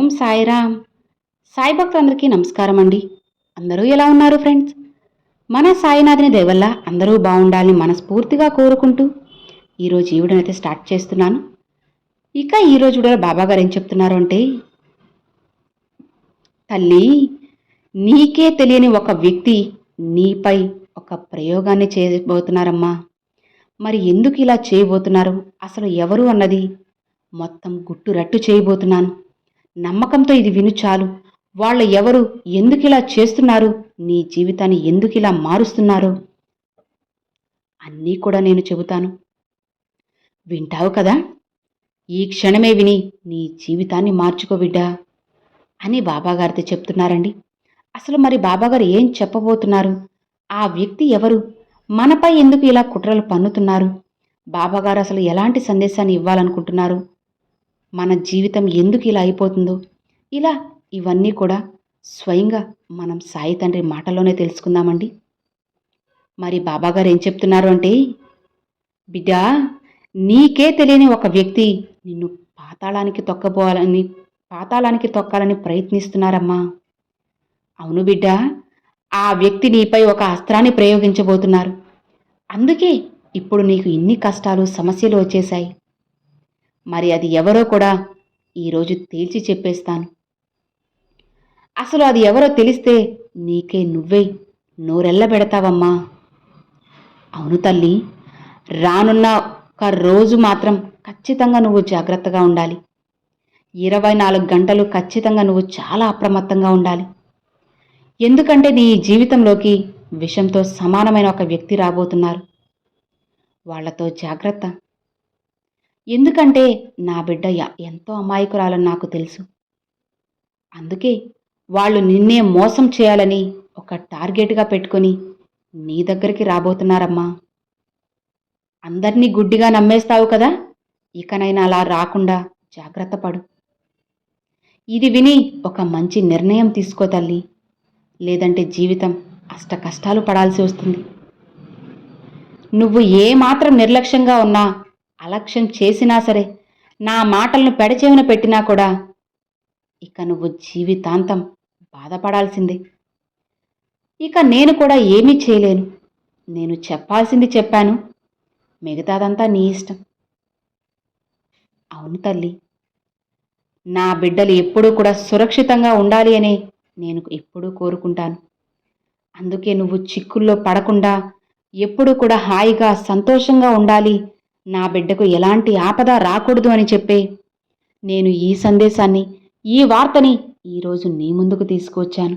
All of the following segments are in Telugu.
ఓం సాయిరామ్. సాయి భక్తులందరికీ నమస్కారం అండి. అందరూ ఎలా ఉన్నారు ఫ్రెండ్స్? మన సాయినాథిని దయవల్ల అందరూ బాగుండాలని మనస్ఫూర్తిగా కోరుకుంటూ ఈరోజు ఈవిడనైతే స్టార్ట్ చేస్తున్నాను. ఇక ఈరోజు కూడా బాబా గారు ఏం చెప్తున్నారు అంటే తల్లి నీకే తెలియని ఒక వ్యక్తి నీపై ఒక ప్రయోగాన్ని చేయబోతున్నారమ్మా. మరి ఎందుకు ఇలా చేయబోతున్నారు? అసలు ఎవరు అన్నది మొత్తం గుట్టు రట్టు చేయబోతున్నాను. నమ్మకంతో ఇది విను చాలు. వాళ్ళ ఎవరు ఎందుకు ఇలా చేస్తున్నారు? నీ జీవితాన్ని ఎందుకు ఇలా మారుస్తున్నారు? అన్నీ కూడా నేను చెబుతాను. వింటావు కదా? ఈ క్షణమే విని నీ జీవితాన్ని మార్చుకో బిడ్డా అని బాబాగారితో చెప్తున్నారండి. అసలు మరి బాబాగారు ఏం చెప్పబోతున్నారు? ఆ వ్యక్తి ఎవరు? మనపై ఎందుకు ఇలా కుట్రలు పన్నుతున్నారు? బాబాగారు అసలు ఎలాంటి సందేశాన్ని ఇవ్వాలనుకుంటున్నారు? మన జీవితం ఎందుకు ఇలా అయిపోతుందో. ఇలా ఇవన్నీ కూడా స్వయంగా మనం సాయి తండ్రి మాటలోనే తెలుసుకుందామండి. మరి బాబాగారు ఏం చెప్తున్నారు అంటే బిడ్డా నీకే తెలియని ఒక వ్యక్తి నిన్ను పాతాళానికి తొక్కబోవాలని పాతాళానికి తొక్కాలని ప్రయత్నిస్తున్నారమ్మా. అవును బిడ్డ ఆ వ్యక్తి నీపై ఒక అస్త్రాన్ని ప్రయోగించబోతున్నారు. అందుకే ఇప్పుడు నీకు ఇన్ని కష్టాలు సమస్యలు వచ్చేశాయి. మరి అది ఎవరో కూడా ఈరోజు తేల్చి చెప్పేస్తాను. అసలు అది ఎవరో తెలిస్తే నీకే నువ్వే నోరెల్ల పెడతావమ్మా. అవును తల్లి రానున్న ఒక రోజు మాత్రం ఖచ్చితంగా నువ్వు జాగ్రత్తగా ఉండాలి. ఇరవై నాలుగు గంటలు ఖచ్చితంగా నువ్వు చాలా అప్రమత్తంగా ఉండాలి. ఎందుకంటే నీ జీవితంలోకి విషంతో సమానమైన ఒక వ్యక్తి రాబోతున్నారు. వాళ్ళతో జాగ్రత్త. ఎందుకంటే నా బిడ్డ ఎంతో అమాయకురాలని నాకు తెలుసు. అందుకే వాళ్ళు నిన్నే మోసం చేయాలని ఒక టార్గెట్గా పెట్టుకొని నీ దగ్గరికి రాబోతున్నారమ్మా. అందరినీ గుడ్డిగా నమ్మేస్తావు కదా? ఇకనైనా అలా రాకుండా జాగ్రత్త పడు. ఇది విని ఒక మంచి నిర్ణయం తీసుకో తల్లి. లేదంటే జీవితం అష్ట కష్టాలు పడాల్సి వస్తుంది. నువ్వు ఏమాత్రం నిర్లక్ష్యంగా ఉన్నా అలక్ష్యం చేసినా సరే నా మాటలను పెడచేవిన పెట్టినా కూడా ఇక నువ్వు జీవితాంతం బాధపడాల్సిందే. ఇక నేను కూడా ఏమీ చేయలేను. నేను చెప్పాల్సింది చెప్పాను. మిగతాదంతా నీ ఇష్టం. అవును తల్లి. నా బిడ్డలు ఎప్పుడూ కూడా సురక్షితంగా ఉండాలి అనే నేను ఎప్పుడూ కోరుకుంటాను. అందుకే నువ్వు చిక్కుల్లో పడకుండా ఎప్పుడూ కూడా హాయిగా సంతోషంగా ఉండాలి నా బిడ్డకు ఎలాంటి ఆపద రాకూడదు అని చెప్పే. నేను ఈ సందేశాన్ని ఈ వార్తని ఈరోజు నీ ముందుకు తీసుకువచ్చాను.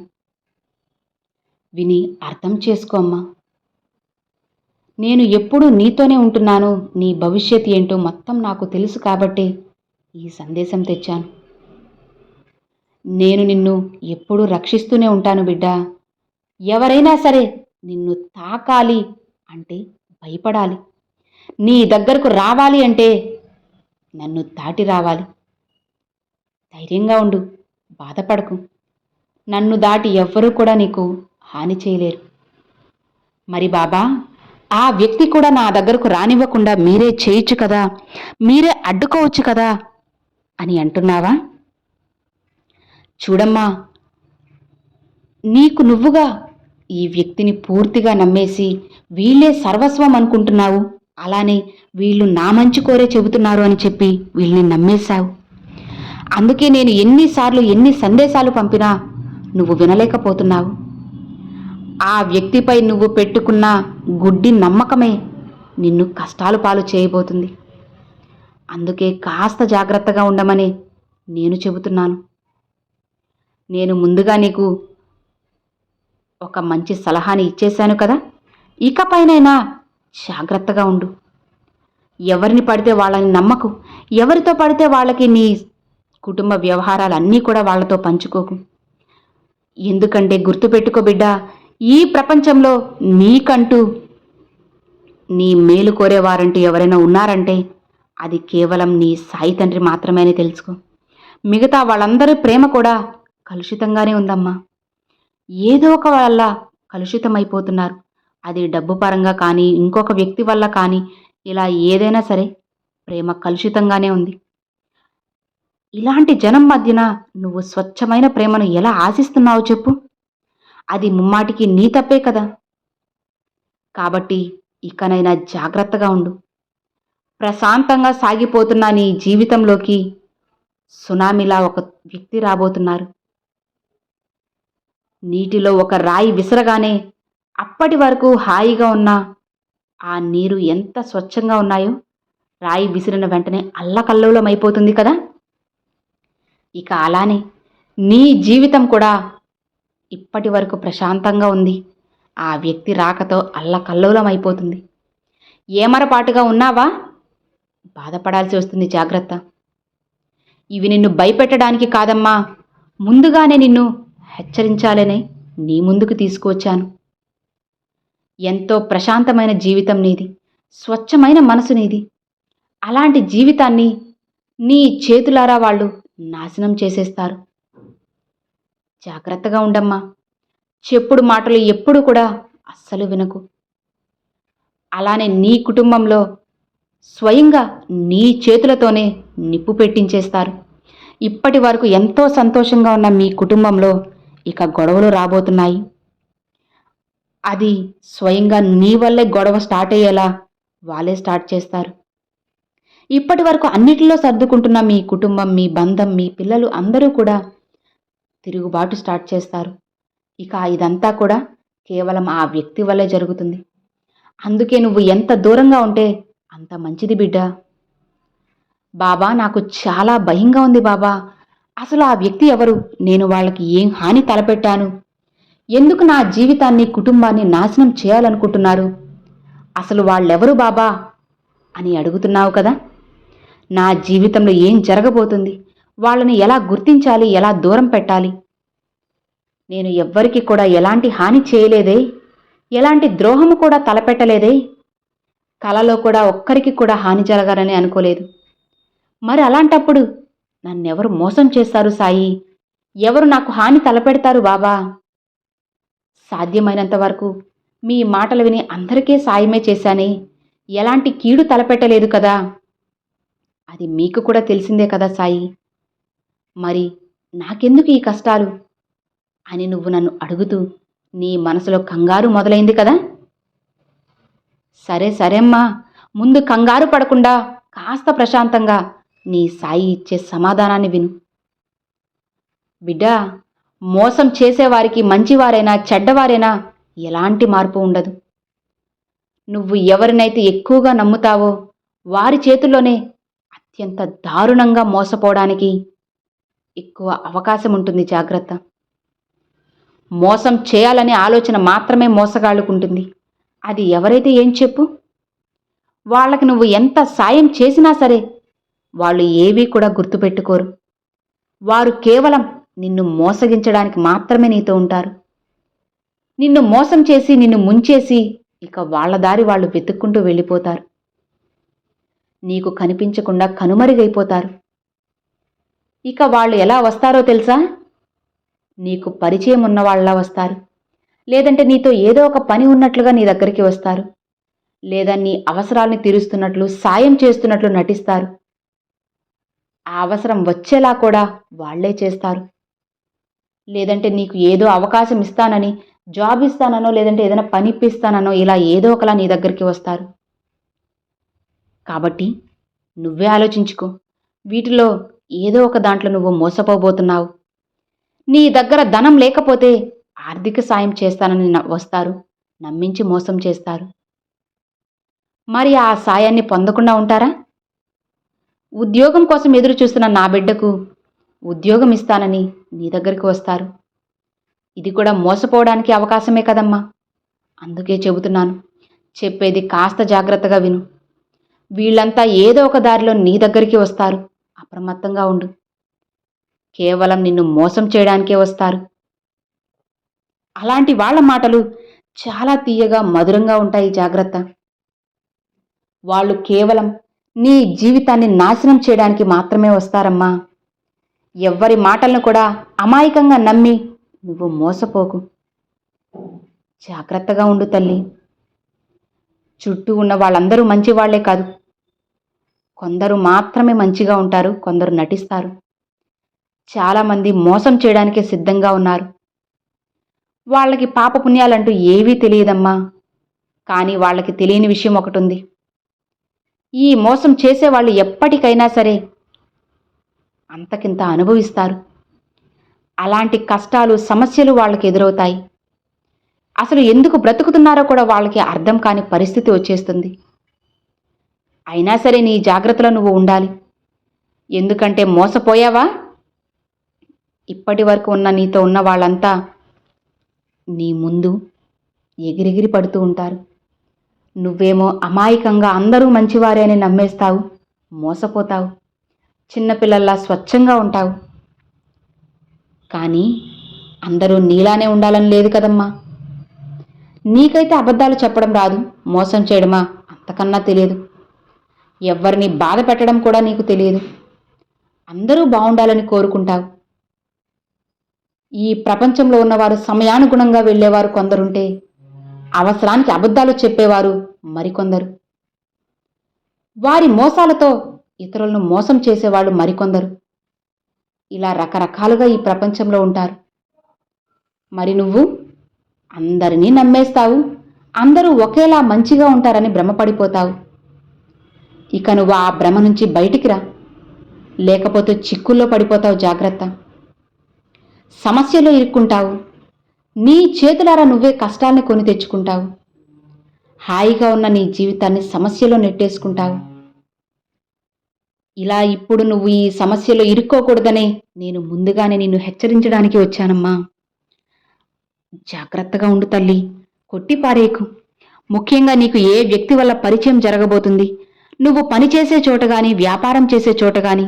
విని అర్థం చేసుకో అమ్మా. నేను ఎప్పుడూ నీతోనే ఉంటున్నాను నీ భవిష్యత్ ఏంటో మొత్తం నాకు తెలుసు కాబట్టే ఈ సందేశం తెచ్చాను. నేను నిన్ను ఎప్పుడూ రక్షిస్తూనే ఉంటాను బిడ్డ. ఎవరైనా సరే నిన్ను తాకాలి అంటే భయపడాలి. నీ దగ్గరకు రావాలి అంటే నన్ను దాటి రావాలి. ధైర్యంగా ఉండు బాధపడకు. నన్ను దాటి ఎవ్వరూ కూడా నీకు హాని చేయలేరు. మరి బాబా ఆ వ్యక్తి కూడా నా దగ్గరకు రానివ్వకుండా మీరే చేయొచ్చు కదా? మీరే అడ్డుకోవచ్చు కదా? అని అంటున్నావా? చూడమ్మా నీకు నువ్వుగా ఈ వ్యక్తిని పూర్తిగా నమ్మేసి వీళ్ళే సర్వస్వం అనుకుంటున్నావు. అలానే వీళ్ళు నా మంచి కోరే చెబుతున్నారు అని చెప్పి వీళ్ళని నమ్మేశావు. అందుకే నేను ఎన్నిసార్లు ఎన్ని సందేశాలు పంపినా నువ్వు వినలేకపోతున్నావు. ఆ వ్యక్తిపై నువ్వు పెట్టుకున్న గుడ్డి నమ్మకమే నిన్ను కష్టాలు పాలు చేయబోతుంది. అందుకే కాస్త జాగ్రత్తగా ఉండమని నేను చెబుతున్నాను. నేను ముందుగా నీకు ఒక మంచి సలహాని ఇచ్చేశాను కదా? ఇకపైనైనా జాగ్రత్తగా ఉండు. ఎవరిని పడితే వాళ్ళని నమ్మకు. ఎవరితో పడితే వాళ్ళకి నీ కుటుంబ వ్యవహారాలు అన్నీ కూడా వాళ్ళతో పంచుకోకు. ఎందుకంటే గుర్తుపెట్టుకో బిడ్డ ఈ ప్రపంచంలో నీకంటూ నీ మేలు కోరేవారంటూ ఎవరైనా ఉన్నారంటే అది కేవలం నీ సాయి తండ్రి మాత్రమే తెలుసుకో. మిగతా వాళ్ళందరి ప్రేమ కూడా కలుషితంగానే ఉందమ్మా. ఏదో ఒక వాళ్ళ కలుషితమైపోతున్నారు. అది డబ్బు పరంగా కానీ ఇంకొక వ్యక్తి వల్ల కానీ ఇలా ఏదైనా సరే ప్రేమ కలుషితంగానే ఉంది. ఇలాంటి జనం మధ్యన నువ్వు స్వచ్ఛమైన ప్రేమను ఎలా ఆశిస్తున్నావు చెప్పు? అది ముమ్మాటికి నీ తప్పే కదా. కాబట్టి ఇకనైనా జాగ్రత్తగా ఉండు. ప్రశాంతంగా సాగిపోతున్న నీ జీవితంలోకి సునామీలా ఒక వ్యక్తి రాబోతున్నారు. నీటిలో ఒక రాయి విసరగానే అప్పటి వరకు హాయిగా ఉన్న ఆ నీరు ఎంత స్వచ్ఛంగా ఉన్నాయో రాయి విసిరిన వెంటనే అల్లకల్లోలం అయిపోతుంది కదా. ఇక అలానే నీ జీవితం కూడా ఇప్పటి వరకు ప్రశాంతంగా ఉంది. ఆ వ్యక్తి రాకతో అల్లకల్లోలం అయిపోతుంది. ఏమరపాటుగా ఉన్నావా? బాధపడాల్సి వస్తుంది జాగ్రత్త. ఇవి నిన్ను భయపెట్టడానికి కాదమ్మా. ముందుగానే నిన్ను హెచ్చరించాలనే నీ ముందుకు తీసుకువచ్చాను. ఎంతో ప్రశాంతమైన జీవితం నీది స్వచ్ఛమైన మనసు నీది. అలాంటి జీవితాన్ని నీ చేతులారా వాళ్ళు నాశనం చేసేస్తారు. జాగ్రత్తగా ఉండమ్మా. చెప్పుడు మాటలు ఎప్పుడు కూడా అస్సలు వినకు. అలానే నీ కుటుంబంలో స్వయంగా నీ చేతులతోనే నిప్పు పెట్టించేస్తారు. ఇప్పటి వరకు ఎంతో సంతోషంగా ఉన్న మీ కుటుంబంలో ఇక గొడవలు రాబోతున్నాయి. అది స్వయంగా నీ వల్లే గొడవ స్టార్ట్ అయ్యేలా వాళ్ళే స్టార్ట్ చేస్తారు. ఇప్పటి వరకు అన్నిటిలో సర్దుకుంటున్న మీ కుటుంబం మీ బంధం మీ పిల్లలు అందరూ కూడా తిరుగుబాటు స్టార్ట్ చేస్తారు. ఇక ఇదంతా కూడా కేవలం ఆ వ్యక్తి వల్లే జరుగుతుంది. అందుకే నువ్వు ఎంత దూరంగా ఉంటే అంత మంచిది బిడ్డ. బాబా నాకు చాలా భయంగా ఉంది బాబా. అసలు ఆ వ్యక్తి ఎవరు? నేను వాళ్ళకి ఏం హాని తలపెట్టాను? ఎందుకు నా జీవితాన్ని కుటుంబాన్ని నాశనం చేయాలనుకుంటున్నారు? అసలు వాళ్ళెవరు బాబా? అని అడుగుతున్నావు కదా? నా జీవితంలో ఏం జరగబోతుంది? వాళ్ళని ఎలా గుర్తించాలి? ఎలా దూరం పెట్టాలి? నేను ఎవ్వరికి కూడా ఎలాంటి హాని చేయలేదే? ఎలాంటి ద్రోహము కూడా తలపెట్టలేదే? కలలో కూడా ఒక్కరికి కూడా హాని జరగాలని అనుకోలేదు. మరి అలాంటప్పుడు నన్నెవరు మోసం చేస్తారు సాయి? ఎవరు నాకు హాని తలపెడతారు బాబా? సాధ్యమైనంత వరకు మీ మాటలు విని అందరికీ సాయమే చేశానే. ఎలాంటి కీడు తలపెట్టలేదు కదా. అది మీకు కూడా తెలిసిందే కదా సాయి. మరి నాకెందుకు ఈ కష్టాలు? అని నువ్వు నన్ను అడుగుతూ నీ మనసులో కంగారు మొదలైంది కదా. సరే సరేమ్మా ముందు కంగారు పడకుండా కాస్త ప్రశాంతంగా నీ సాయి ఇచ్చే సమాధానాన్ని విను. బిడ్డా మోసం చేసేవారికి మంచివారైనా చెడ్డవారైనా ఎలాంటి మార్పు ఉండదు. నువ్వు ఎవరినైతే ఎక్కువగా నమ్ముతావో వారి చేతుల్లోనే అత్యంత దారుణంగా మోసపోవడానికి ఎక్కువ అవకాశం ఉంటుంది జాగ్రత్త. మోసం చేయాలనే ఆలోచన మాత్రమే మోసగాళ్ళుకుంటుంది. అది ఎవరైతే ఏం చెప్పు? వాళ్ళకి నువ్వు ఎంత సాయం చేసినా సరే వాళ్ళు ఏవీ కూడా గుర్తుపెట్టుకోరు. వారు కేవలం నిన్ను మోసగించడానికి మాత్రమే నీతో ఉంటారు. నిన్ను మోసం చేసి నిన్ను ముంచేసి ఇక వాళ్ళ దారి వాళ్ళు వెతుక్కుంటూ వెళ్ళిపోతారు. నీకు కనిపించకుండా కనుమరుగైపోతారు. ఇక వాళ్ళు ఎలా వస్తారో తెలుసా? నీకు పరిచయం ఉన్న వాళ్ళలా వస్తారు. లేదంటే నీతో ఏదో ఒక పని ఉన్నట్లుగా నీ దగ్గరికి వస్తారు. లేదా నీ అవసరాల్ని తీరుస్తున్నట్లు సాయం చేస్తున్నట్లు నటిస్తారు. ఆ అవసరం వచ్చేలా కూడా వాళ్ళే చేస్తారు. లేదంటే నీకు ఏదో అవకాశం ఇస్తానని జాబ్ ఇస్తాననో లేదంటే ఏదైనా పని ఇప్పిస్తాననో ఇలా ఏదో ఒకలా నీ దగ్గరికి వస్తారు. కాబట్టి నువ్వే ఆలోచించుకో. వీటిలో ఏదో ఒక దాంట్లో నువ్వు మోసపోబోతున్నావు. నీ దగ్గర ధనం లేకపోతే ఆర్థిక సాయం చేస్తానని న- వస్తారు. నమ్మించి మోసం చేస్తారు. మరి ఆ సాయాన్ని పొందకుండా ఉంటారా? ఉద్యోగం కోసం ఎదురు చూస్తున్న నా బిడ్డకు ఉద్యోగం ఇస్తానని నీ దగ్గరికి వస్తారు. ఇది కూడా మోసపోవడానికి అవకాశమే కదమ్మా. అందుకే చెబుతున్నాను చెప్పేది కాస్త జాగ్రత్తగా విను. వీళ్ళంతా ఏదో ఒక దారిలో నీ దగ్గరికి వస్తారు. అప్రమత్తంగా ఉండు. కేవలం నిన్ను మోసం చేయడానికే వస్తారు. అలాంటి వాళ్ళ మాటలు చాలా తీయగా మధురంగా ఉంటాయి జాగ్రత్త. వాళ్ళు కేవలం నీ జీవితాన్ని నాశనం చేయడానికి మాత్రమే వస్తారమ్మా. ఎవ్వరి మాటలను కూడా అమాయకంగా నమ్మి నువ్వు మోసపోకు. జాగ్రత్తగా ఉండు తల్లి. చుట్టూ ఉన్న వాళ్ళందరూ మంచివాళ్ళే కాదు. కొందరు మాత్రమే మంచిగా ఉంటారు కొందరు నటిస్తారు. చాలామంది మోసం చేయడానికే సిద్ధంగా ఉన్నారు. వాళ్ళకి పాపపుణ్యాలంటూ ఏవీ తెలియదమ్మా. కానీ వాళ్ళకి తెలియని విషయం ఒకటి ఉంది ఈ మోసం చేసేవాళ్ళు ఎప్పటికైనా సరే అంతకింత అనుభవిస్తారు. అలాంటి కష్టాలు సమస్యలు వాళ్ళకి ఎదురవుతాయి. అసలు ఎందుకు బ్రతుకుతున్నారో కూడా వాళ్ళకి అర్థం కాని పరిస్థితి వచ్చేస్తుంది. అయినా సరే నీ జాగ్రత్తలో నువ్వు ఉండాలి. ఎందుకంటే మోసపోయావా? ఇప్పటి వరకు ఉన్న నీతో ఉన్న వాళ్ళంతా నీ ముందు ఎగిరెగిరి పడుతూ ఉంటారు. నువ్వేమో అమాయకంగా అందరూ మంచివారే అని నమ్మేస్తావు మోసపోతావు. చిన్నపిల్లల్లా స్వచ్ఛంగా ఉంటావు. కానీ అందరూ నీలానే ఉండాలని లేదు కదమ్మా. నీకైతే అబద్ధాలు చెప్పడం రాదు మోసం చేయడమా అంతకన్నా తెలియదు. ఎవరిని బాధ పెట్టడం కూడా నీకు తెలియదు. అందరూ బాగుండాలని కోరుకుంటావు. ఈ ప్రపంచంలో ఉన్నవారు సమయానుగుణంగా వెళ్ళేవారు కొందరుంటే అవసరానికి అబద్ధాలు చెప్పేవారు మరికొందరు. వారి మోసాలతో ఇతరులను మోసం చేసేవాళ్ళు మరికొందరు. ఇలా రకరకాలుగా ఈ ప్రపంచంలో ఉంటారు. మరి నువ్వు? అందరినీ నమ్మేస్తావు. అందరూ ఒకేలా మంచిగా ఉంటారని భ్రమపడిపోతావు. ఇక నువ్వు ఆ భ్రమ నుంచి బయటికి రా. లేకపోతే చిక్కుల్లో పడిపోతావు జాగ్రత్త. సమస్యలో ఇరుక్కుంటావు. నీ చేతులారా నువ్వే కష్టాల్ని కొని తెచ్చుకుంటావు. హాయిగా ఉన్న నీ జీవితాన్ని సమస్యలో నెట్టేసుకుంటావు. ఇలా ఇప్పుడు నువ్వు ఈ సమస్యలో ఇరుక్కోకూడదనే నేను ముందుగానే నిన్ను హెచ్చరించడానికి వచ్చానమ్మా. జాగ్రత్తగా ఉండు తల్లి కొట్టి పారేకు. ముఖ్యంగా నీకు ఏ వ్యక్తి వల్ల పరిచయం జరగబోతుంది? నువ్వు పనిచేసే చోట గాని వ్యాపారం చేసే చోట గాని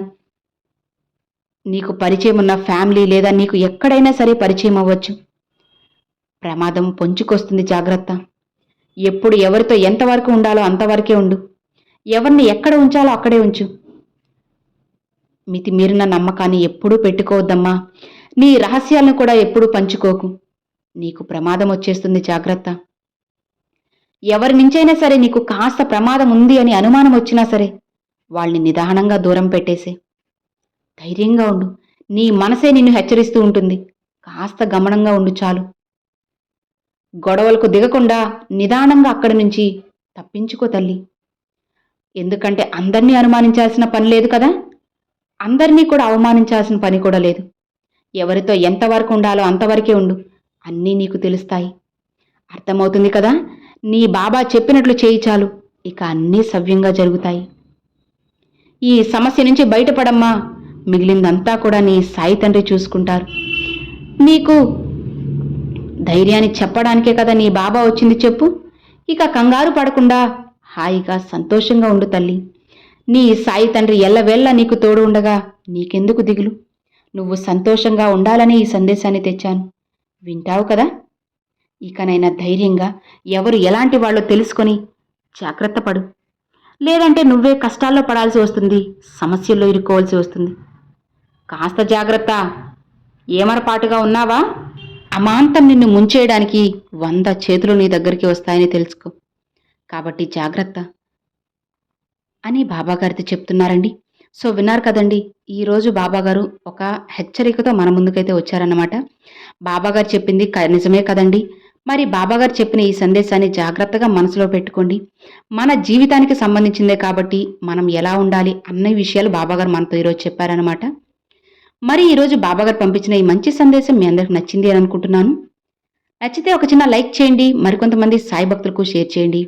నీకు పరిచయం ఉన్న ఫ్యామిలీ లేదా నీకు ఎక్కడైనా సరే పరిచయం అవ్వచ్చు. ప్రమాదం పొంచుకొస్తుంది జాగ్రత్త. ఎప్పుడు ఎవరితో ఎంతవరకు ఉండాలో అంతవరకే ఉండు. ఎవరిని ఎక్కడ ఉంచాలో అక్కడే ఉంచు. మితిమీరిన నమ్మకాన్ని ఎప్పుడూ పెట్టుకోవద్దమ్మా. నీ రహస్యాలను కూడా ఎప్పుడూ పంచుకోకు. నీకు ప్రమాదం వచ్చేస్తుంది జాగ్రత్త. ఎవరి నుంచైనా సరే నీకు కాస్త ప్రమాదం ఉంది అని అనుమానం వచ్చినా సరే వాళ్ళని నిదానంగా దూరం పెట్టేసే. ధైర్యంగా ఉండు. నీ మనసే నిన్ను హెచ్చరిస్తూ ఉంటుంది. కాస్త గమనంగా ఉండు చాలు. గొడవలకు దిగకుండా నిదానంగా అక్కడి నుంచి తప్పించుకో తల్లి. ఎందుకంటే అందరినీ అనుమానించాల్సిన పని లేదు కదా? అందరినీ కూడా అవమానించాల్సిన పని కూడా లేదు. ఎవరితో ఎంతవరకు ఉండాలో అంతవరకే ఉండు. అన్నీ నీకు తెలుస్తాయి. అర్థమవుతుంది కదా? నీ బాబా చెప్పినట్లు చేయి చాలు. ఇక అన్నీ సవ్యంగా జరుగుతాయి. ఈ సమస్య నుంచి బయటపడమ్మా. మిగిలిందంతా కూడా నీ సాయి తండ్రి చూసుకుంటారు. నీకు ధైర్యాన్ని చెప్పడానికే కదా నీ బాబా వచ్చింది చెప్పు. ఇక కంగారు పడకుండా హాయిగా సంతోషంగా ఉండు తల్లి. నీ సాయి తండ్రి ఎల్లవేళ్ళ నీకు తోడు ఉండగా నీకెందుకు దిగులు? నువ్వు సంతోషంగా ఉండాలని ఈ సందేశాన్ని తెచ్చాను. వింటావు కదా? ఇకనైనా ధైర్యంగా ఎవరు ఎలాంటి వాళ్ళో తెలుసుకొని జాగ్రత్త పడు. లేదంటే నువ్వే కష్టాల్లో పడాల్సి వస్తుంది సమస్యల్లో ఇరుక్కోవాల్సి వస్తుంది. కాస్త జాగ్రత్త. ఏమరపాటుగా ఉన్నావా? అమాంతం నిన్ను ముంచేయడానికి వంద చేతులు నీ దగ్గరికి వస్తాయని తెలుసుకో. కాబట్టి జాగ్రత్త. అని బాబాగారితో చెప్తున్నారండి. సో విన్నారు కదండి ఈరోజు బాబాగారు ఒక హెచ్చరికతో మన ముందుకైతే వచ్చారన్నమాట. బాబాగారు చెప్పింది క- నిజమే కదండి. మరి బాబాగారు చెప్పిన ఈ సందేశాన్ని జాగ్రత్తగా మనసులో పెట్టుకోండి. మన జీవితానికి సంబంధించిందే కాబట్టి మనం ఎలా ఉండాలి అన్న విషయాలు బాబాగారు మనతో ఈరోజు చెప్పారనమాట మరి ఈరోజు బాబాగారు పంపించిన ఈ మంచి సందేశం మీ అందరికి నచ్చింది అని అనుకుంటున్నాను. నచ్చితే ఒక చిన్న లైక్ చేయండి. మరికొంతమంది సాయి భక్తులకు షేర్ చేయండి.